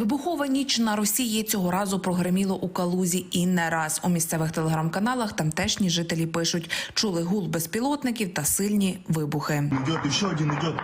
Вибухова ніч на Росії цього разу прогреміло у Калузі і не раз. У місцевих телеграм-каналах тамтешні жителі пишуть, чули гул безпілотників та сильні вибухи. Идет, ще один идет.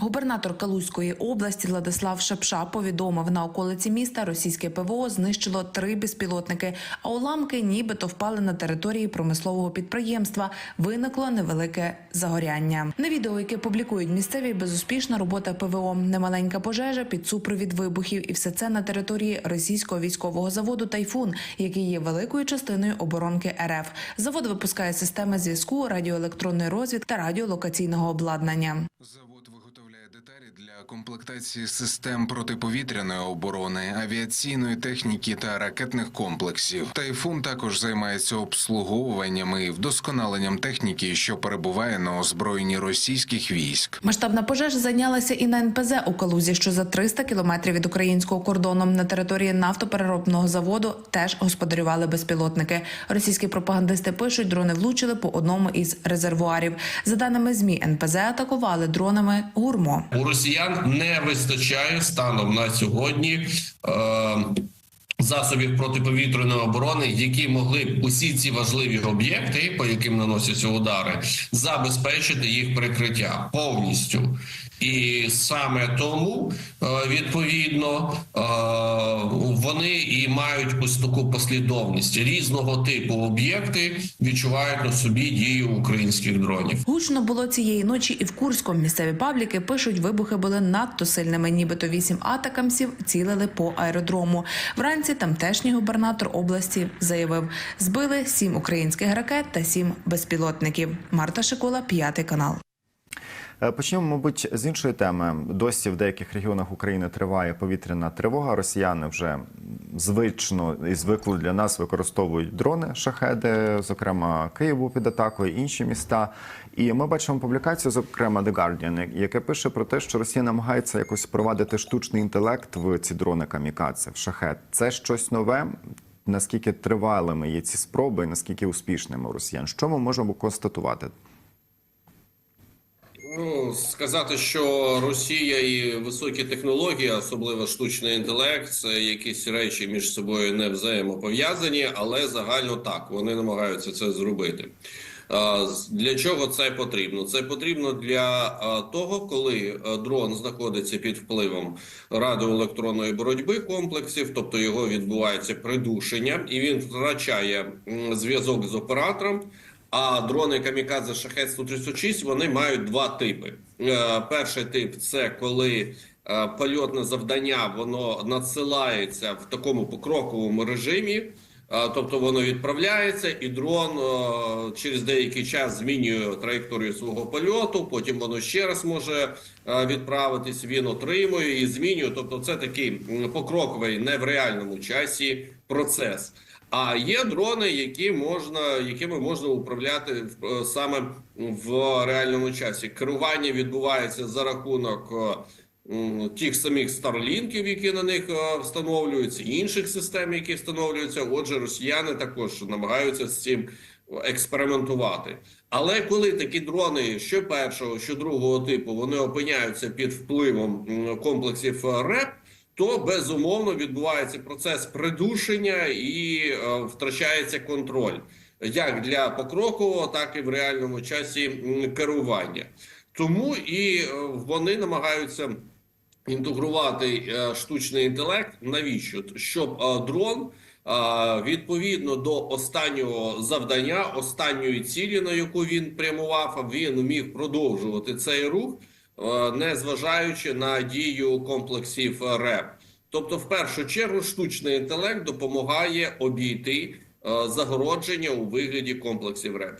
Губернатор Калузької області Владислав Шепша повідомив, на околиці міста російське ПВО знищило три безпілотники, а уламки нібито впали на території промислового підприємства. Виникло невелике загоряння. На відео, яке публікують місцеві, безуспішна робота ПВО, немаленька пожежа під супровід вибухів, і все це на території російського військового заводу Тайфун, який є великою частиною оборонки РФ. Завод випускає системи зв'язку, радіоелектронної розвідки та радіолокаційного обладнання. Завод виготовляє деталі для комплектації систем протиповітряної оборони, авіаційної техніки та ракетних комплексів. Тайфун також займається обслуговуванням і вдосконаленням техніки, що перебуває на озброєнні російських військ. Масштабна пожежа зайнялася і на НПЗ у Калузі, що за 300 кілометрів від українського кордону на території нафтопереробного заводу теж господарювали безпілотники. Російські пропагандисти пишуть, дрони влучили по одному із резервуарів. За даними змі, НПЗ атакували дронами гурмо. У росіян не вистачає станом на сьогодні. Е- Засобів протиповітряної оборони, які могли б усі ці важливі об'єкти, по яким наносяться удари, забезпечити їх прикриття повністю, і саме тому е, відповідно е, вони і мають ось таку послідовність різного типу об'єкти відчувають на собі дію українських дронів. Гучно було цієї ночі і в Курську. Місцеві пабліки пишуть, вибухи були надто сильними. Нібито вісім атакамсів цілили по аеродрому. Вранці тамтешній губернатор області заявив, збили сім українських ракет та сім безпілотників. Марта Шикола, п'ятий канал. Е, Почнемо, мабуть, з іншої теми. Досі в деяких регіонах України триває повітряна тривога. Росіяни вже звично і звикли для нас використовують дрони шахеди, зокрема Київ був під атакою, інші міста. І ми бачимо публікацію, зокрема The Guardian, яке пише про те, що Росія намагається якось впровадити штучний інтелект в ці дрони камікадзе, в шахет. Це щось нове. Наскільки тривалими є ці спроби, наскільки успішними у росіян? Що ми можемо констатувати? Ну, сказати, що Росія і високі технології, особливо штучний інтелект, це якісь речі між собою не взаємопов'язані, але загально так вони намагаються це зробити. Для чого це потрібно? Це потрібно для того, коли дрон знаходиться під впливом радіоелектронної боротьби комплексів, тобто його відбувається придушення, і він втрачає зв'язок з оператором. А дрони Камікадзе Шахет 136 вони мають два типи. Е, Перший тип це коли е, польотне завдання воно надсилається в такому покроковому режимі. Тобто воно відправляється, і дрон через деякий час змінює траєкторію свого польоту. Потім воно ще раз може відправитись. Він отримує і змінює. Тобто, це такий покроковий, не в реальному часі процес. А є дрони, які можна, якими можна управляти е, саме в реальному часі. Керування відбувається за рахунок е, тих самих старлінків, які на них встановлюються, інших систем, які встановлюються. Отже, росіяни також намагаються з цим експериментувати. Але коли такі дрони, що першого, що другого типу, вони опиняються під впливом комплексів РЕП, то безумовно відбувається процес придушення і е, втрачається контроль як для покрокового, так і в реальному часі керування. Тому і е, вони намагаються інтегрувати е, штучний інтелект. Навіщо? Щоб е, дрон е, відповідно до останнього завдання, останньої цілі, на яку він прямував, він міг продовжувати цей рух, не зважаючи на дію комплексів РЕП. Тобто, в першу чергу, штучний інтелект допомагає обійти загородження у вигляді комплексів РЕП.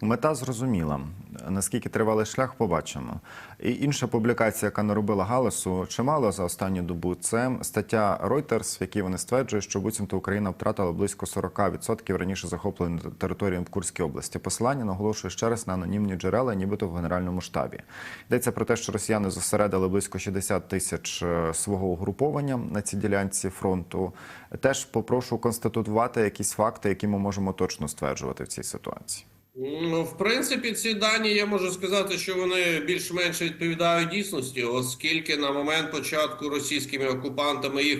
Мета зрозуміла. Наскільки тривалий шлях, побачимо. І інша публікація, яка наробила галасу чимало за останню добу, це стаття Reuters, в якій вони стверджують, що буцімто Україна втратила близько 40% раніше захопленої території в Курській області. Посилання наголошує ще раз на анонімні джерела, нібито в генеральному штабі. Йдеться про те, що росіяни зосередили близько 60 тисяч е, свого угруповання на цій ділянці фронту. Теж попрошу констатувати якісь факти, які ми можемо точно стверджувати в цій ситуації. Ну, в принципі, ці дані я можу сказати, що вони більш-менш відповідають дійсності, оскільки на момент початку російськими окупантами їх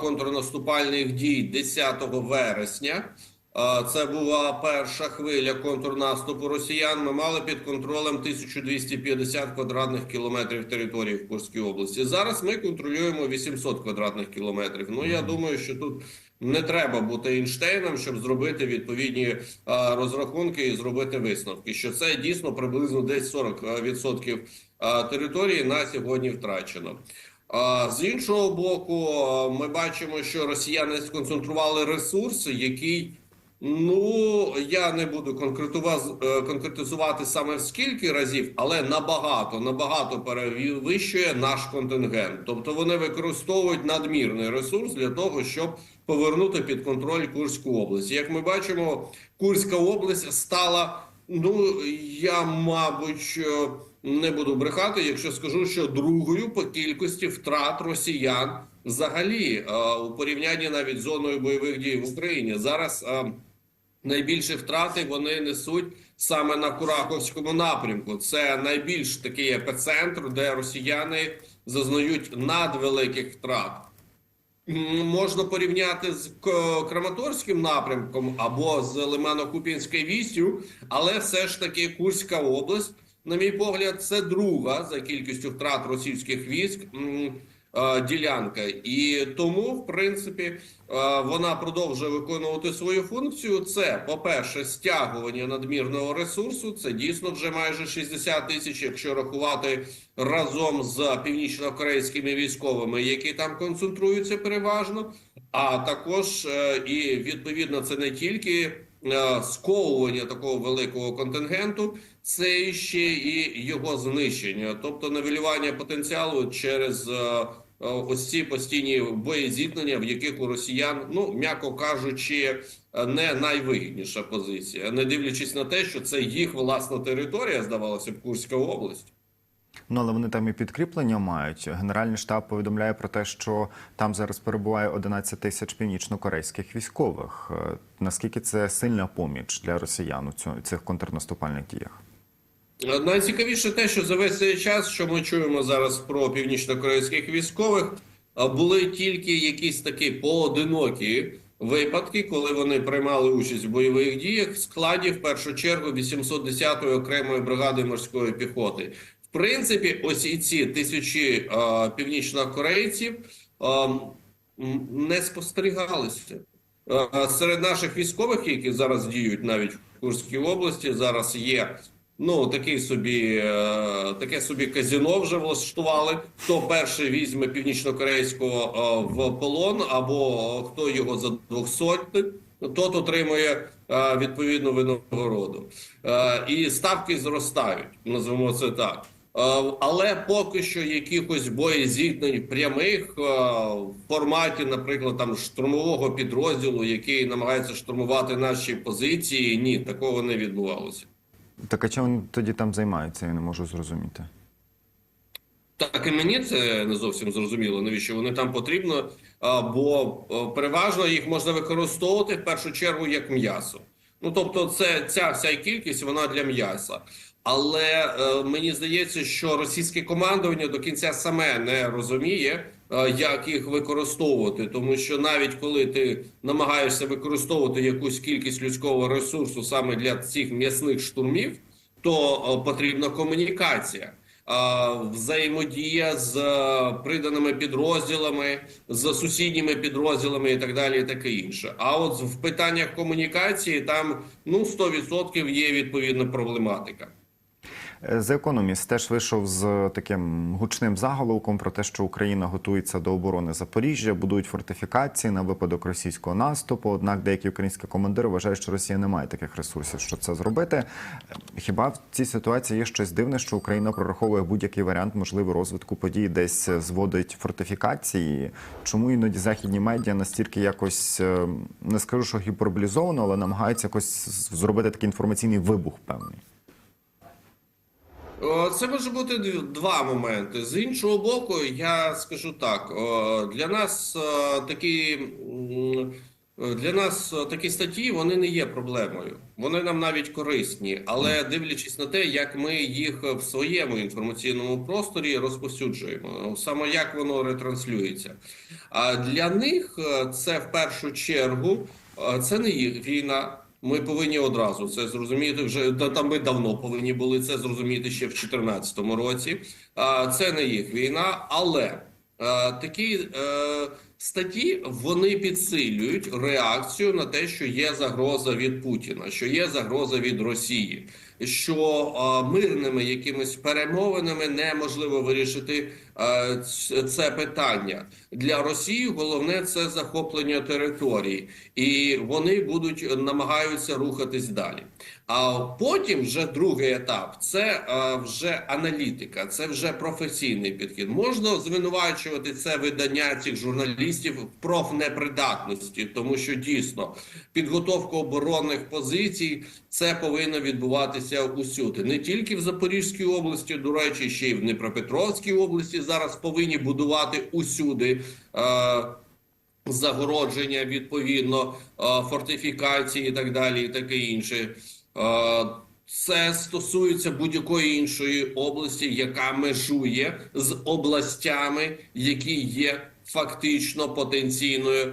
контрнаступальних дій 10 вересня. Це була перша хвиля контрнаступу росіян. Ми мали під контролем 1250 квадратних кілометрів території в Курській області. Зараз ми контролюємо 800 квадратних кілометрів. Ну я думаю, що тут не треба бути Ейнштейном, щоб зробити відповідні розрахунки і зробити висновки. Що це дійсно приблизно десь 40% території на сьогодні втрачено. З іншого боку, ми бачимо, що росіяни сконцентрували ресурси, який ну я не буду е, конкретизувати саме в скільки разів, але набагато набагато перевищує наш контингент. Тобто вони використовують надмірний ресурс для того, щоб повернути під контроль Курську область. Як ми бачимо, Курська область стала. Ну я мабуть е, не буду брехати, якщо скажу, що другою по кількості втрат росіян взагалі е, у порівнянні навіть з зоною бойових дій в Україні зараз. Найбільші втрати вони несуть саме на Кураховському напрямку. Це найбільш такий епіцентр, де росіяни зазнають надвеликих втрат. Можна порівняти з Краматорським напрямком або з Лимано-Купінською вістю, але все ж таки Курська область, на мій погляд, це друга за кількістю втрат російських військ ділянка. І тому, в принципі, е, вона продовжує виконувати свою функцію. Це, по-перше, стягування надмірного ресурсу. Це дійсно вже майже 60 тисяч, якщо рахувати разом з північно-корейськими військовими, які там концентруються переважно. А також е, і відповідно це не тільки е, сковування такого великого контингенту, це ще і його знищення, тобто нивелювання потенціалу через е, е, ось ці постійні боєзіткнення, в яких у росіян, ну м'яко кажучи, е, не найвигідніша позиція, не дивлячись на те, що це їх власна територія, здавалося б, Курська область. Ну, але вони там і підкріплення мають. Генеральний штаб повідомляє про те, що там зараз перебуває 11 тисяч північно-корейських військових. Е, Наскільки це сильна поміч для росіян у цих контрнаступальних діях? Найцікавіше те, що за весь цей час, що ми чуємо зараз про північно-корейських військових, були тільки якісь такі поодинокі випадки, коли вони приймали участь в бойових діях в складі в першу чергу 810-ї окремої бригади морської піхоти. Принципі, ось і ці тисячі е, північнокорейців е, не спостерігалися. Серед наших військових, які зараз діють навіть в Курській області, зараз є ну такий собі, е, таке собі казіно вже влаштували. Хто перший візьме північнокорейського в полон, або хто його за двохсотник, тот отримує відповідну винагороду. І ставки зростають, називаємо це так. Е, Але поки що якихось боєзіткнень прямих е, в форматі, наприклад, там штурмового підрозділу, який намагається штурмувати наші позиції, ні, такого не відбувалося. Так а чим тоді там займаються? Я не можу зрозуміти. Так і мені це не зовсім зрозуміло, навіщо вони там потрібно, бо переважно їх можна використовувати в першу чергу як м'ясо. Ну тобто, це ця вся кількість вона для м'яса. Але е, мені здається, що російське командування до кінця саме не розуміє, е, як їх використовувати, тому що навіть коли ти намагаєшся використовувати якусь кількість людського ресурсу саме для цих м'ясних штурмів, то е, потрібна комунікація. а, Взаємодія з е, приданими підрозділами, з сусідніми підрозділами і так далі, і таке інше. А от в питаннях комунікації там ну 100% є відповідна проблематика. Е, The Economist теж вийшов з таким гучним заголовком про те, що Україна готується до оборони Запоріжжя, будують фортифікації на випадок російського наступу. Однак деякі українські командири вважають, що Росія не має таких ресурсів, щоб це зробити. Е, Хіба в цій ситуації є щось дивне, що Україна прораховує будь-який варіант можливий розвитку подій, десь зводить фортифікації? Чому іноді західні медіа настільки якось е, не скажу, що гіперболізовано, але намагаються якось зробити такий інформаційний вибух певний? О, Це може бути два моменти. З іншого боку, я скажу так: для нас е, такі Е, Для нас е, такі статті вони не є проблемою. Вони нам навіть корисні, але дивлячись на те, як ми їх в своєму інформаційному просторі розповсюджуємо, саме як воно ретранслюється. А для них е, це в першу чергу е, це не їх війна. Ми повинні одразу це зрозуміти. Вже та там ми давно повинні були це зрозуміти ще в 2014 році. Це не їх війна, але такі е, статті вони підсилюють реакцію на те, що є загроза від Путіна, що є загроза від Росії, що мирними якимись перемовинами неможливо вирішити це питання для Росії. Головне це захоплення території, і вони будуть намагаються рухатись далі. А потім вже другий етап це вже аналітика, це вже професійний підхід. Можна звинувачувати це видання цих журналістів в профнепридатності, тому що дійсно підготовка оборонних позицій це повинно відбуватися усюди, не тільки в Запорізькій області, до речі, ще й в Дніпропетровській області зараз повинні будувати усюди. Е, загородження, відповідно, е, фортифікації і так далі, і таке інше. Е, Це стосується будь-якої іншої області, яка межує з областями, які є фактично потенційною е,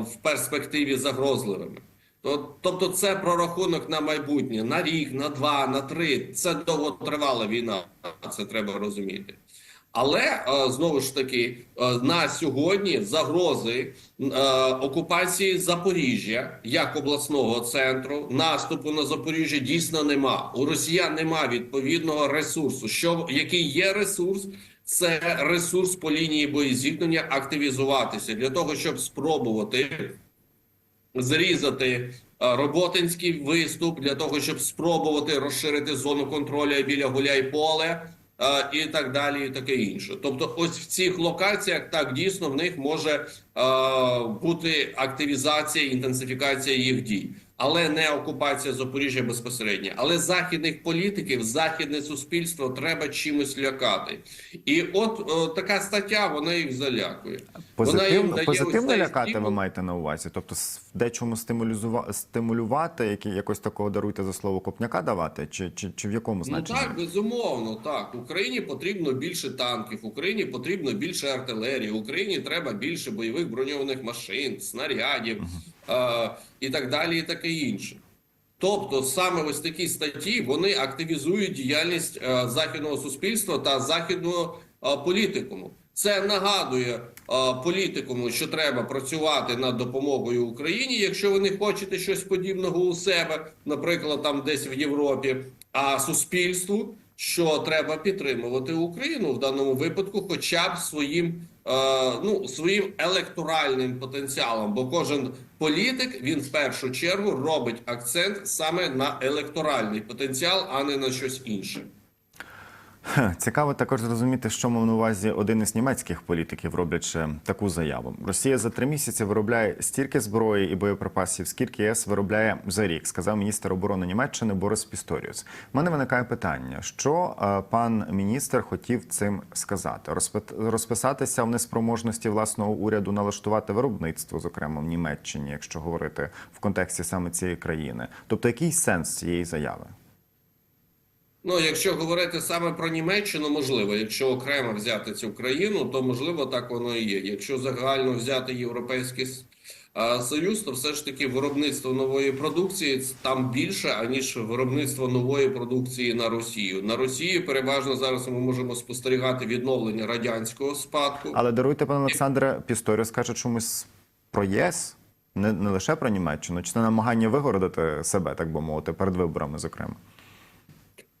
в перспективі загрозливими. То- Тобто, це прорахунок на майбутнє на рік, на два, на три. Це довготривала війна. Це треба розуміти. Але е, знову ж таки е, на сьогодні загрози е, окупації Запоріжжя як обласного центру, наступу на Запоріжжя дійсно нема. У росіян нема відповідного ресурсу. Що який є ресурс? Це ресурс по лінії боєзіткнення активізуватися для того, щоб спробувати зрізати е, роботинський виступ для того, щоб спробувати розширити зону контролю біля Гуляйполе е, і так далі, і таке інше. Тобто, ось в цих локаціях так дійсно в них може е, бути активізація, інтенсифікація їх дій. Але не окупація Запоріжжя безпосередньо. Але західних політиків, західне суспільство треба чимось лякати. І от е, така стаття вона їх залякує. вона їм Позитивно, дає позитивно лякати ви маєте на увазі? Тобто дечому стимулювати, які якось такого даруйте за слово копняка давати, чи, чи, чи в якому Ну так, безумовно, так. Україні потрібно більше танків, Україні потрібно більше артилерії, Україні треба більше бойових броньованих машин, снарядів е, і так далі, і таке інше. Тобто, саме ось такі статті вони активізують діяльність е, західного суспільства та західного е, політикуму. Це нагадує е, політикуму, що треба працювати над допомогою Україні, якщо ви не хочете щось подібного у себе, наприклад, там десь в Європі, а суспільству, що треба підтримувати Україну в даному випадку, хоча б своїм е, ну своїм електоральним потенціалом, бо кожен політик він в першу чергу робить акцент саме на електоральний потенціал, а не на щось інше. Цікаво також зрозуміти, що мав на увазі один із німецьких політиків, роблячи таку заяву. Росія за три місяці виробляє стільки зброї і боєприпасів, скільки ЄС виробляє за рік, сказав міністр оборони Німеччини Борис Пісторіус. У мене виникає питання, що е, пан міністр хотів цим сказати? Розписатися в неспроможності власного уряду налаштувати виробництво, зокрема в Німеччині, якщо говорити в контексті саме цієї країни. Тобто, який сенс цієї заяви? Ну, якщо говорити саме про Німеччину, можливо, якщо окремо взяти цю країну, то можливо так воно і є. Якщо загально взяти європейський союз, то все ж таки виробництво нової продукції там більше аніж виробництво нової продукції на Росію. На Росії переважно зараз ми можемо спостерігати відновлення радянського спадку. Але даруйте, пане Олександре, Пісторіус каже чомусь про ЄС, не, не лише про Німеччину, чи це намагання вигородити себе, так би мовити, перед виборами, зокрема.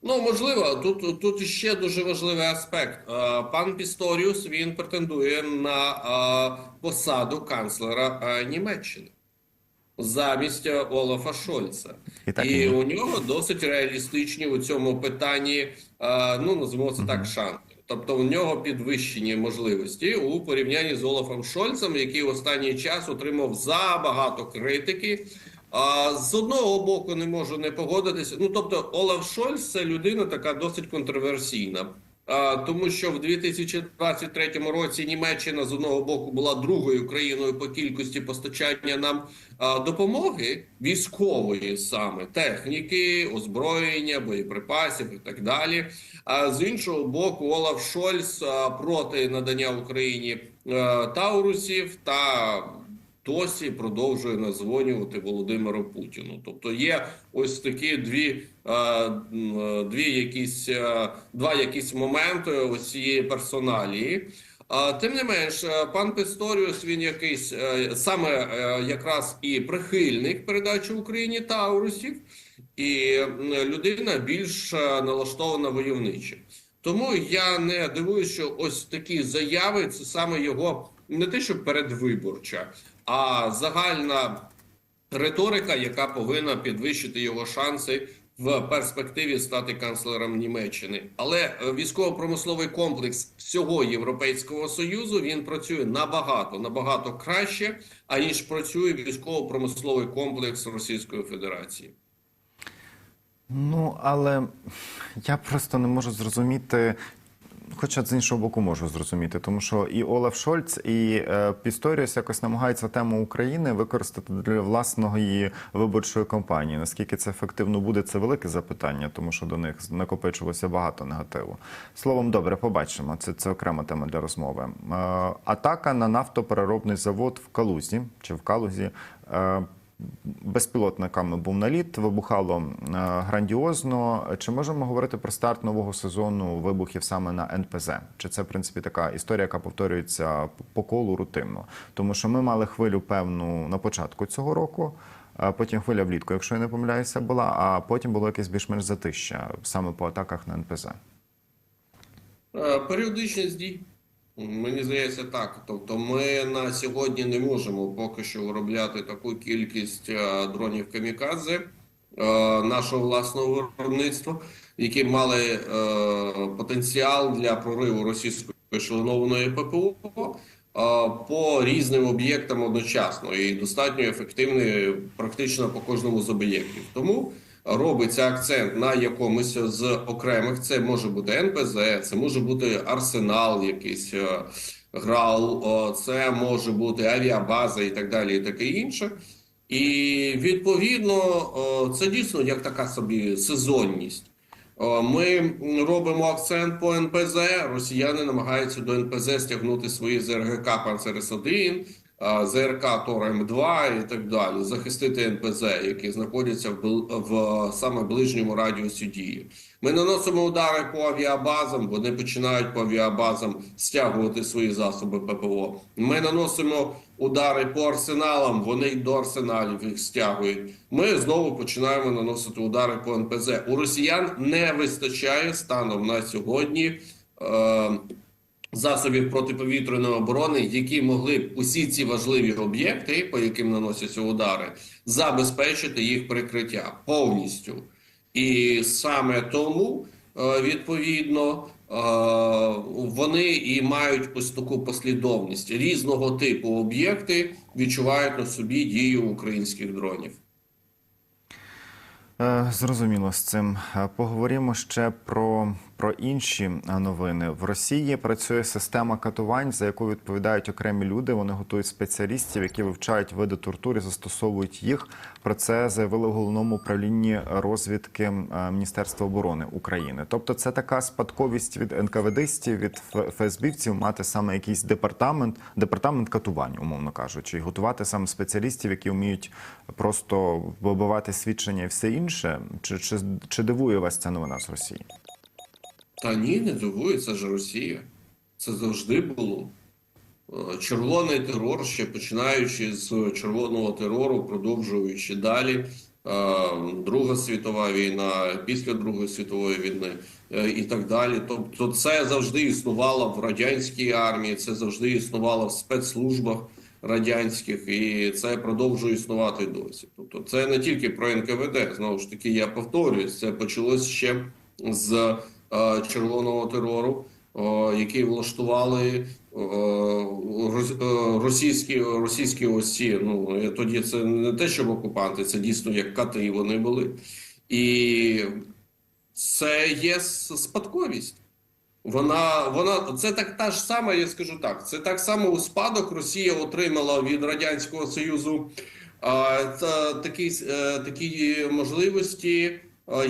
Ну можливо, тут тут ще дуже важливий аспект. Е, Пан Пісторіус він претендує на е, посаду канцлера е, Німеччини замість Олафа Шольца, І так і і у нього досить реалістичні у цьому питанні. Ну називаємо це так шанси. Тобто у нього підвищені можливості у порівнянні з Олафом Шольцем, який в останній час отримав забагато критики. А з одного боку не можу не погодитися. Ну тобто, Олаф Шольц це людина така досить контроверсійна. а, тому що в 2023 році Німеччина з одного боку була другою країною по кількості постачання нам а, допомоги військової саме техніки, озброєння, боєприпасів і так далі. А з іншого боку, Олаф Шольц а, проти надання Україні а, таурусів та досі продовжує назвонювати Володимиру Путіну. Тобто є ось такі дві, е, е, дві якісь е, два якісь моменти ось цієї персоналії. Тим не менш, пан Писторіус він якийсь саме якраз і прихильник передачі Україні Таурусів, і людина більш налаштована войовниче. Тому я не дивуюся, що ось такі заяви це саме його не те, що передвиборча, а загальна риторика, яка повинна підвищити його шанси в перспективі стати канцлером Німеччини. Але військово-промисловий комплекс всього Європейського союзу він працює набагато набагато краще, аніж працює військово-промисловий комплекс Російської Федерації. Ну, але я просто не можу зрозуміти. Хоча з іншого боку можу зрозуміти, тому що і Олаф Шольц, і е, Пісторіус якось намагаються тему України використати для власної виборчої кампанії. Наскільки це ефективно буде, це велике запитання, тому що до них накопичилося багато негативу. Словом, добре, побачимо. Це, це окрема тема для розмови. Е, атака на нафтопереробний завод в Калузі чи в Калузі. Е, безпілотниками був наліт, вибухало е, грандіозно. Чи можемо говорити про старт нового сезону вибухів саме на НПЗ? Чи це в принципі така історія, яка повторюється по колу рутинно? Тому що ми мали хвилю певну на початку цього року. Потім хвиля влітку, якщо я не помиляюся, була, а потім було якесь більш-менш затища саме по атаках на НПЗ. Е, Періодичність дій. Мені здається, так. Тобто, ми на сьогодні не можемо поки що виробляти таку кількість е, дронів камікадзе е, нашого власного виробництва, які мали е, потенціал для прориву російської ешелонованої ППО по різним об'єктам одночасно і достатньо ефективний практично по кожному з об'єктів. Тому робиться акцент на якомусь з окремих. Це може бути НПЗ, це може бути арсенал, якийсь е, ГРАУ, о, це може бути авіабаза і так далі, і таке інше. І відповідно це дійсно як така собі сезонність. Ми робимо акцент по НПЗ. Росіяни намагаються до НПЗ стягнути свої ЗРГК Панцерес 1 а, ЗРК Тор М2 і так далі, захистити НПЗ, які знаходяться в, в саме ближньому радіусі дії. Ми наносимо удари по авіабазам, вони починають по авіабазам стягувати свої засоби ППО. Ми наносимо удари по арсеналам, вони й до арсеналів їх стягують. Ми знову починаємо наносити удари по НПЗ. У росіян не вистачає станом на сьогодні. Е- засобів протиповітряної оборони, які могли б усі ці важливі об'єкти, по яким наносяться удари, забезпечити їх прикриття повністю. І саме тому, е, відповідно, е, вони і мають ось таку послідовність різного типу об'єкти відчувають на собі дію українських дронів. Е, Зрозуміло з цим. Поговоримо ще про, про інші новини. В Росії працює система катувань, за яку відповідають окремі люди. Вони готують спеціалістів, які вивчають види тортур застосовують їх. Про це заявили в головному управлінні розвідки Міністерства оборони України. Тобто, це така спадковість від НКВДистів, від ФСБівців мати саме якийсь департамент, департамент катувань, умовно кажучи, і готувати саме спеціалістів, які вміють просто вибивати свідчення і все інше. Чи, чи, чи дивує вас ця новина з Росії? Та ні, не дивує, це ж Росія. Це завжди було. Е, Червоний терор, ще починаючи з червоного терору, продовжуючи далі. Е, Друга світова війна, після Другої світової війни е, і так далі. Тобто, це завжди існувало в радянській армії, це завжди існувало в спецслужбах радянських, і це продовжує існувати досі. Тобто, це не тільки про НКВД. Знову ж таки, я повторююсь, це почалось ще з червоного терору, який влаштували е, російські російські осі. Ну е, тоді це не те, щоб окупанти, це дійсно як кати вони були, і це є спадковість. Вона, вона це так та ж сама, я скажу так. Це так само у спадок Росія отримала від радянського союзу а, та, такі, е, такі можливості, е,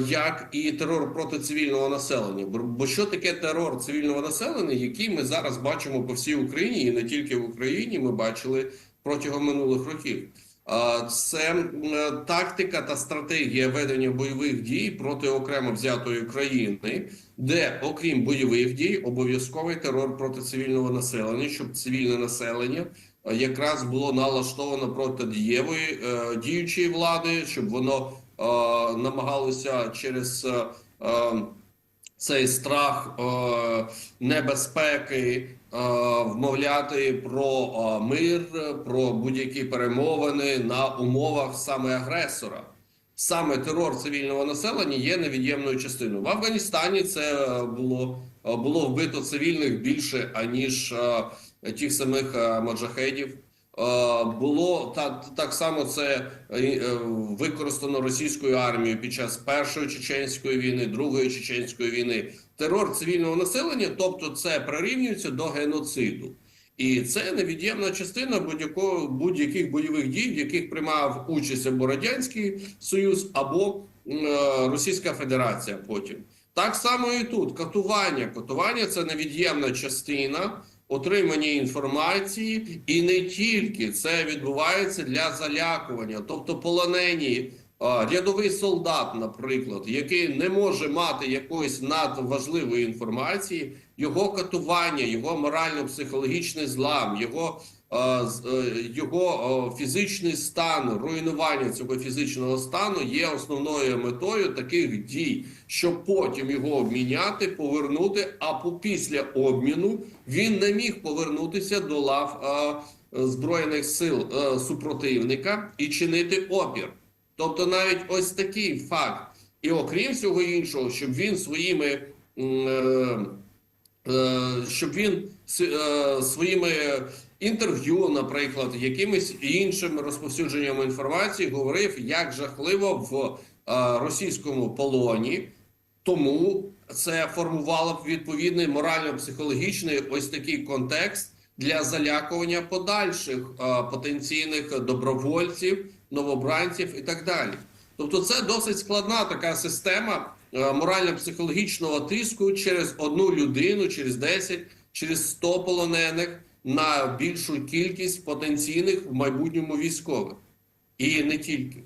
як і терор проти цивільного населення. Бо- що таке терор цивільного населення, який ми зараз бачимо по всій Україні, і не тільки в Україні, ми бачили протягом минулих років. Це е, тактика та стратегія ведення бойових дій проти окремо взятої країни, де, окрім бойових дій, обов'язковий терор проти цивільного населення, щоб цивільне населення е, якраз було налаштовано проти дієвої е, діючої влади, щоб воно е, намагалося через е, е, цей страх небезпеки вмовляти про мир, про будь-які перемовини на умовах саме агресора. Саме терор цивільного населення є невід'ємною частиною. В Афганістані це було, було вбито цивільних більше аніж тих самих маджахедів. Е, Було та так само це е, е, використано російською армією під час першої чеченської війни, другої чеченської війни. Терор цивільного населення, тобто це прирівнюється до геноциду. І це невід'ємна частина будь-якого будь-яких бойових дій, в яких приймав участь або радянський союз, або е, Російська Федерація. Потім так само і тут катування. Катування це невід'ємна частина отримання інформації, і не тільки це відбувається для залякування, тобто полонені. Рядовий солдат, наприклад, який не може мати якоїсь надважливої інформації, його катування, його морально-психологічний злам, його, його е, фізичний стан, руйнування цього фізичного стану є основною метою таких дій, щоб потім його обміняти, повернути. А після обміну він не міг повернутися до лав е, збройних сил е, супротивника і чинити опір. Тобто, навіть ось такий факт, і окрім всього іншого, щоб він своїми е, е, щоб він е, своїми інтерв'ю, наприклад, якимись іншим розповсюдженням інформації говорив, як жахливо в е, російському полоні. Тому це формувало б відповідний морально-психологічний ось такий контекст для залякування подальших е, потенційних добровольців, новобранців і так далі. Тобто, це досить складна така система е, морально-психологічного тиску через одну людину, через 10, через 100 полонених на більшу кількість потенційних в майбутньому військових, і не тільки.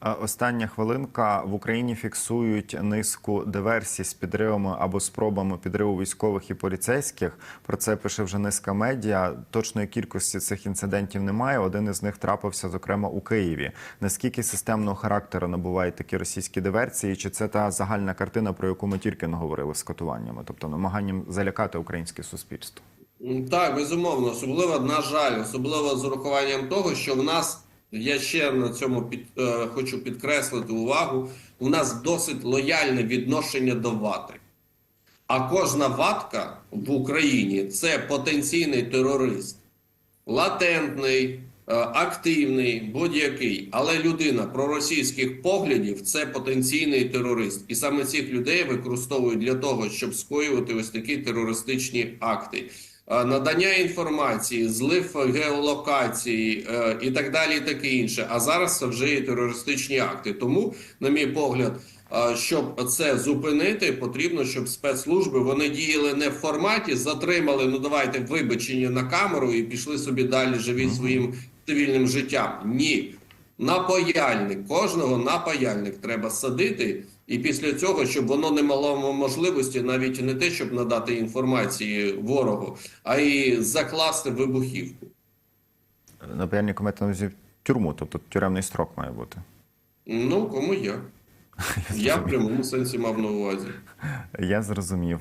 Остання хвилинка в Україні фіксують низку диверсій з підривами або спробами підриву військових і поліцейських. Про це пише вже низка медіа. Точної кількості цих інцидентів немає. Один із них трапився, зокрема, у Києві. Наскільки системного характеру набувають такі російські диверсії? Чи це та загальна картина, про яку ми тільки не говорили з катуваннями, тобто намаганням залякати українське суспільство? Так, безумовно, особливо, на жаль, особливо з урахуванням того, що в нас, я ще на цьому під, е, хочу підкреслити увагу, у нас досить лояльне відношення до вати. А кожна ватка в Україні це потенційний терорист. Латентний, е, активний, будь-який, але людина проросійських поглядів це потенційний терорист. І саме цих людей використовують для того, щоб скоювати ось такі терористичні акти. Е, Надання інформації, злив геолокації е, і так далі, і таке інше. А зараз це вже і терористичні акти. Тому, на мій погляд, е, щоб це зупинити, потрібно, щоб спецслужби вони діяли не в форматі, затримали. Ну давайте вибачення на камеру і пішли собі далі, живіть своїм цивільним життям. Ні, на паяльник кожного на паяльник треба садити. І після цього, щоб воно не мало можливості навіть не те, щоб надати інформації ворогу, а й закласти вибухівку. Напевні комета на увазі тюрму, тобто тюремний строк має бути. Ну кому я? Я в прямому сенсі мав на увазі. Я зрозумів.